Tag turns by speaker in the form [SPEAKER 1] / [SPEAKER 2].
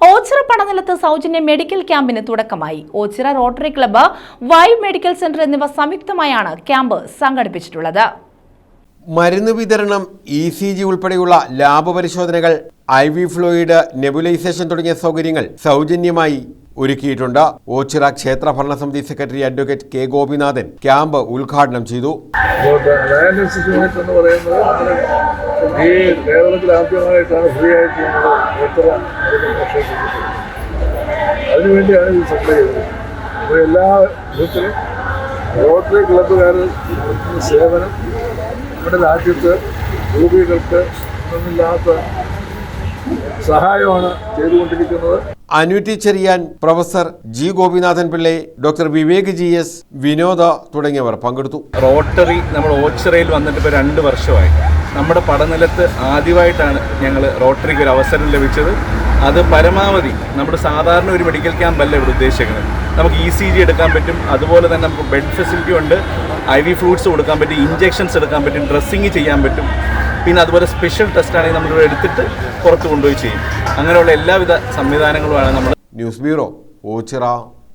[SPEAKER 1] ഓച്ചിറ പടനിലത്ത് സൗജന്യ മെഡിക്കൽ ക്യാമ്പിന് തുടക്കമായി. Ochira rotary club Y medical centre എന്നിവ സംയുക്തമായാണ് ക്യാമ്പ് സംഘടിപ്പിച്ചിട്ടുള്ളത്.
[SPEAKER 2] മരുന്ന് വിതരണം ഇ സി ജി ഉൾപ്പെടെയുള്ള ലാബ് പരിശോധനകൾ ഐ വി ഫ്ലൂയിഡ് നെബുലൈസേഷൻ തുടങ്ങിയ സൗകര്യങ്ങൾ സൗജന്യമായി ഒരുക്കിയിട്ടുണ്ട്. ഓച്ചിറ ക്ഷേത്ര ഭരണസമിതി secretary advocate K Gopinathan camp ഉദ്ഘാടനം ചെയ്തു.
[SPEAKER 3] ഈ ഫ്രീ ഇത് ചെയ്തത്. സേവനം നമ്മുടെ ഒന്നുമില്ലാത്ത സഹായമാണ് ചെയ്തുകൊണ്ടിരിക്കുന്നത്.
[SPEAKER 2] Anutty Cherian professor G Gopinathan Pillai doctor Vivek G S Vinoda തുടങ്ങിയവർ പങ്കെടുത്തു.
[SPEAKER 4] റോട്ടറി നമ്മൾ ഓച്ചിറയിൽ വന്നിട്ട് ഇപ്പോൾ രണ്ട് വർഷമായി. നമ്മുടെ പടനിലത്ത് ആദ്യമായിട്ടാണ് ഞങ്ങൾ റോട്ടറിക്ക് ഒരു അവസരം ലഭിച്ചത്. അത് പരമാവധി നമ്മുടെ സാധാരണ ഒരു മെഡിക്കൽ ക്യാമ്പ് അല്ല ഇവിടെ ഉദ്ദേശിക്കുന്നത്. നമുക്ക് ഇ സി ജി എടുക്കാൻ പറ്റും. അതുപോലെ തന്നെ നമുക്ക് ബെഡ് ഫെസിലിറ്റി ഉണ്ട്. ഐ വി ഫ്രൂട്ട്സ് കൊടുക്കാൻ പറ്റും. ഇഞ്ചെക്ഷൻസ് എടുക്കാൻ പറ്റും. ഡ്രസ്സിങ് ചെയ്യാൻ പറ്റും. പിന്നെ അതുപോലെ സ്പെഷ്യൽ ടെസ്റ്റ് ആണെങ്കിൽ നമ്മൾ എടുത്തിട്ട് പുറത്ത് കൊണ്ടുപോയി ചെയ്യും. അങ്ങനെയുള്ള എല്ലാവിധ സംവിധാനങ്ങളുമാണ് നമ്മൾ
[SPEAKER 2] ന്യൂസ് ബ്യൂറോ ഓച്ചിറ.